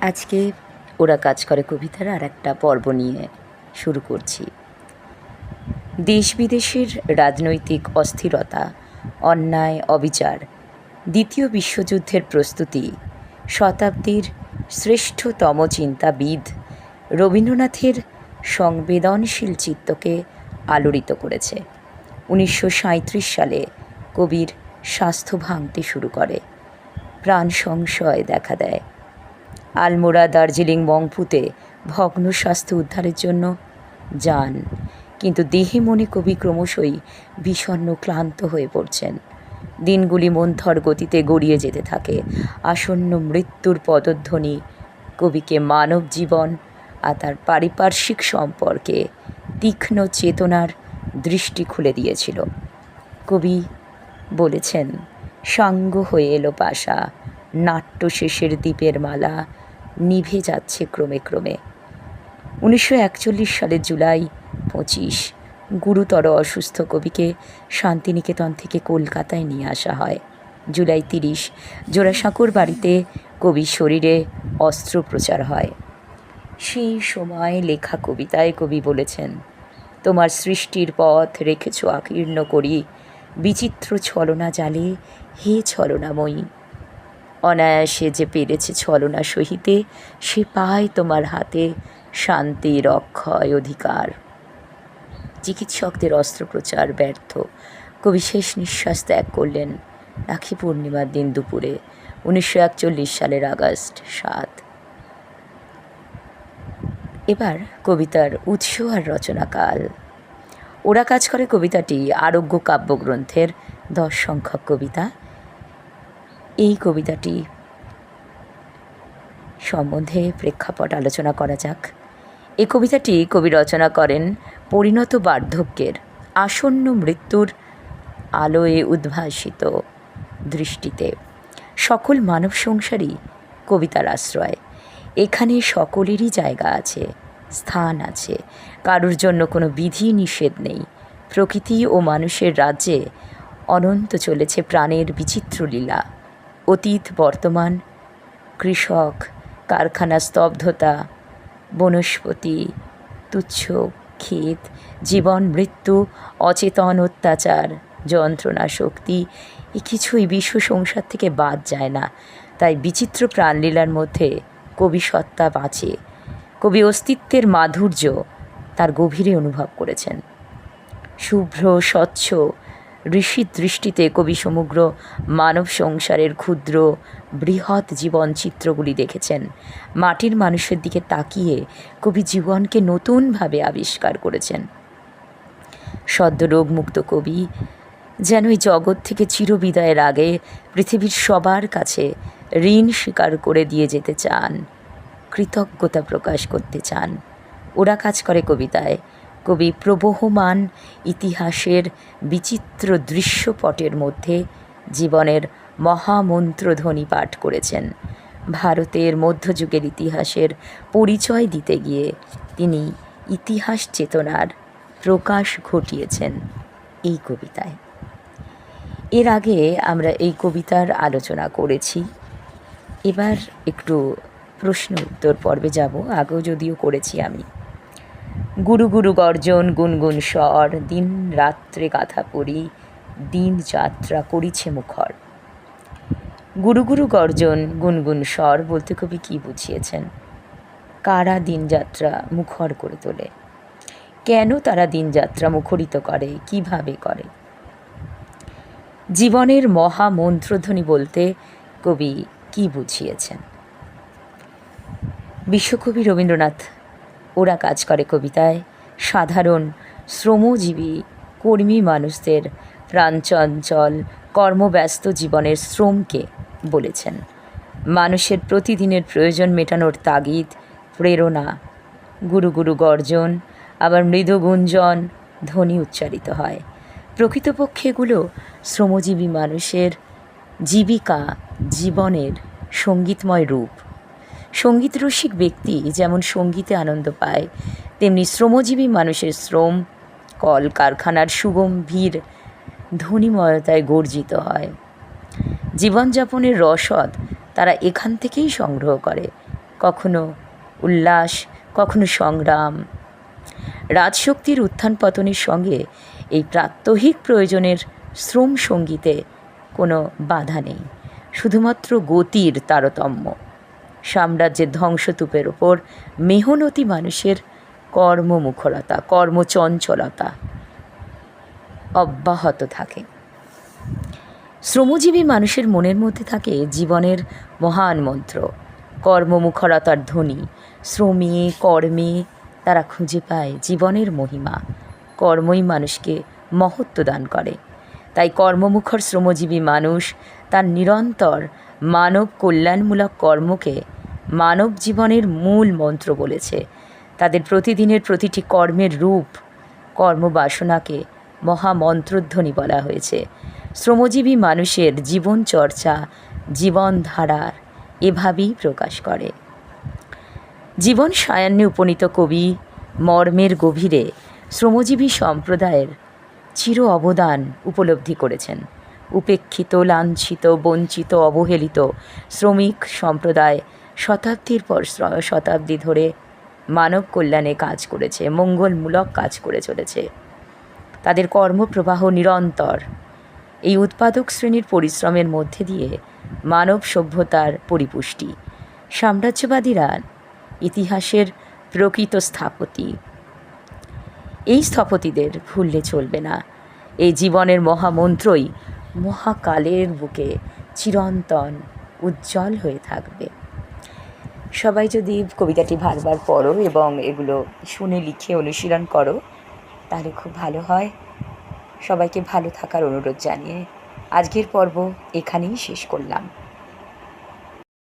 আজকে ওরা কাজ করে কবিতার আর একটা পর্ব নিয়ে শুরু করছি। দেশ বিদেশের রাজনৈতিক অস্থিরতা, অন্যায়, অবিচার, দ্বিতীয় বিশ্বযুদ্ধের প্রস্তুতি, শতাব্দীর শ্রেষ্ঠতম চিন্তাবিদ রবীন্দ্রনাথের সংবেদনশীল চিত্তকে আলোড়িত করেছে। উনিশশো সাঁইত্রিশ সালে কবির স্বাস্থ্য ভাঙতে শুরু করে। প্রাণ সংশয় দেখা দেয়। আলমোড়া দার্জিলিং বংপুতে ভগ্ন স্বাস্থ্য উদ্ধারের জন্য যান। কিন্তু দেহে মনে কবি ক্রমশই বিষণ্ণ, ক্লান্ত হয়ে পড়ছেন। দিনগুলি মন্থর গতিতে গড়িয়ে যেতে থাকে। আসন্ন মৃত্যুর পদধ্বনি কবিকে মানব জীবন আর তার পারিপার্শ্বিক সম্পর্কে তীক্ষ্ণ চেতনার দৃষ্টি খুলে দিয়েছিল। কবি বলেছেন, সাঙ্গ হয়ে এলো পাশা, নাট্য শেষের দ্বীপের মালা নিভে যাচ্ছে ক্রমে ক্রমে। উনিশশো একচল্লিশ সালের জুলাই পঁচিশ, গুরুতর অসুস্থ কবিকে শান্তিনিকেতন থেকে কলকাতায় নিয়ে আসা হয়। জুলাই তিরিশ, জোড়াসাঁকোর বাড়িতে কবির শরীরে অস্ত্রোপচার হয়। সেই সময় লেখা কবিতায় কবি বলেছেন, তোমার সৃষ্টির পথ রেখেছ আকীর্ণ করি, বিচিত্র ছলনা জালে হে ছলনাময়ী অনায়াসে যে পেরেছে ছলনা সহিতে, সে পায় তোমার হাতে শান্তির অক্ষয় অধিকার। চিকিৎসকদের অস্ত্রোপচার ব্যর্থ। কবি শেষ নিঃশ্বাস ত্যাগ করলেন রাখি পূর্ণিমার দিন দুপুরে, উনিশশো একচল্লিশ সালের আগস্ট সাত। এবার কবিতার উৎস আর রচনাকাল। ওরা কাজ করে কবিতাটি আরোগ্য কাব্যগ্রন্থের দশ সংখ্যক কবিতা। এই কবিতাটি সম্বন্ধে প্রেক্ষাপট আলোচনা করা যাক। এই কবিতাটি কবি রচনা করেন পরিণত বার্ধক্যের আসন্ন মৃত্যুর আলোয়ে উদ্ভাসিত দৃষ্টিতে। সকল মানব সংসারই কবিতার আশ্রয়। এখানে সকলেরই জায়গা আছে, স্থান আছে। কারুর জন্য কোনো বিধি নিষেধ নেই। প্রকৃতি ও মানুষের রাজ্যে অনন্ত চলেছে প্রাণের বিচিত্র লীলা। অতীত বর্তমান, কৃষক, কারখানা স্তব্ধতা, বনস্পতি, তুচ্ছ ক্ষেত, জীবন, মৃত্যু, অচেতন অত্যাচার, যন্ত্রণা, শক্তি, এ কিছুই বিশ্ব সংসার থেকে বাদ যায় না। তাই বিচিত্র প্রাণলীলার মধ্যে কবি সত্তা বাঁচে। কবি অস্তিত্বের মাধুর্য তার গভীরে অনুভব করেছেন। শুভ্র, স্বচ্ছ ঋষির দৃষ্টিতে কবি সমগ্র মানব সংসারের ক্ষুদ্র, বৃহৎ জীবন চিত্রগুলি দেখেছেন। মাটির মানুষের দিকে তাকিয়ে কবি জীবনকে নতুনভাবে আবিষ্কার করেছেন। সদ্য রোগমুক্ত কবি, যেন এই জগৎ থেকে চিরবিদায়ের আগে পৃথিবীর সবার কাছে ঋণ স্বীকার করে দিয়ে যেতে চান, কৃতজ্ঞতা প্রকাশ করতে চান। ওরা কাজ করে কবিতায় কবি প্রবহমান ইতিহাসের বিচিত্র দৃশ্যপটের মধ্যে জীবনের মহামন্ত্রধ্বনি পাঠ করেছেন। ভারতের মধ্যযুগের ইতিহাসের পরিচয় দিতে গিয়ে তিনি ইতিহাস চেতনার প্রকাশ ঘটিয়েছেন এই কবিতায়। এর আগে আমরা এই কবিতার আলোচনা করেছি। এবার একটু প্রশ্ন উত্তর পর্বে যাব। আগেও যদিও করেছি আমি। গুরু গুরু গর্জন, গুনগুন স্বর, দিন রাত্রে গাথা পড়ি, দিন যাত্রা করিছে মুখর। গুরু গুরু গর্জন, গুনগুন স্বর বলতে কবি কী বুঝিয়েছেন? কারা দিনযাত্রা মুখর করে তোলে? কেন তারা দিনযাত্রা মুখরিত করে? কীভাবে করে? জীবনের মহা মন্ত্রধ্বনি বলতে কবি কি বুঝিয়েছেন? বিশ্বকবি রবীন্দ্রনাথ ওরা কাজ করে কবিতায়। সাধারণ শ্রমজীবী, কর্মী মানুষদের প্রাণচঞ্চল, কর্মব্যস্ত জীবনের শ্রমকে বলেছেন। মানুষের প্রতিদিনের প্রয়োজন মেটানোর তাগিদ, প্রেরণা, গুরু গুরু গর্জন, আবার মৃদু গুঞ্জন, ধ্বনি উচ্চারিত হয়। প্রকৃতপক্ষে এগুলো শ্রমজীবী মানুষের জীবিকা, জীবনের সঙ্গীতময় রূপ। সংগীত রসিক ব্যক্তি যেমন সঙ্গীতে আনন্দ পায়, তেমনি শ্রমজীবী মানুষের শ্রম কল কারখানার সুগম্ভীর ধ্বনিময়তায় গর্জিত হয়। জীবনযাপনের রসদ তারা এখান থেকেই সংগ্রহ করে। কখনো উল্লাস, কখনো সংগ্রাম। রাজশক্তির উত্থান পতনের সঙ্গে এই প্রাত্যহিক প্রয়োজনের শ্রম সঙ্গীতে কোনো বাধা নেই। শুধুমাত্র গতির তারতম্য। সাম্রাজ্যের ধ্বংসতূপের ওপর মেহনতি মানুষের কর্মমুখরতা, কর্মচঞ্চলতা অব্যাহত থাকে। শ্রমজীবী মানুষের মনের মধ্যে থাকে জীবনের মহান মন্ত্র, কর্মমুখরতার ধ্বনি। শ্রমে, কর্মে তারা খুঁজে পায় জীবনের মহিমা, কর্মই মানুষকে মহত্ব দান করে। তাই কর্মমুখর শ্রমজীবী মানুষ তার নিরন্তর মানব কল্যাণমূলক কর্মকে মানব জীবনের মূল মন্ত্র বলেছে। তাদের প্রতিদিনের প্রতিটি কর্মের রূপ কর্মবাসনাকে মহামন্ত্রধ্বনি বলা হয়েছে। শ্রমজীবী মানুষের জীবন চর্চা জীবনধারার এভাবেই প্রকাশ করে। জীবন সায়ান্নে উপনীত কবি মর্মের গভীরে শ্রমজীবী সম্প্রদায়ের চির অবদান উপলব্ধি করেছেন। উপেক্ষিত, লাঞ্ছিত, বঞ্চিত, অবহেলিত শ্রমিক সম্প্রদায় শতাব্দীর পর শতাব্দী ধরে মানব কল্যাণে কাজ করেছে, মঙ্গলমূলক কাজ করে চলেছে। তাদের কর্মপ্রবাহ নিরন্তর। এই উৎপাদক শ্রেণির পরিশ্রমের মধ্যে দিয়ে মানব সভ্যতার পরিপুষ্টি, সাম্রাজ্যবাদীরা ইতিহাসের প্রকৃত স্থপতি। এই স্থপতিদের ভুললে চলবে না। এই জীবনের মহামন্ত্রই মহাকালের বুকে চিরন্তন উজ্জ্বল হয়ে থাকবে। সবাই যদি কবিতাটি বারবার পড়ো এবং এগুলো শুনে লিখে অনুশীলন করো, তাহলে খুব ভালো হয়। সবাইকে ভালো থাকার অনুরোধ জানিয়ে আজকের পর্ব এখানেই শেষ করলাম।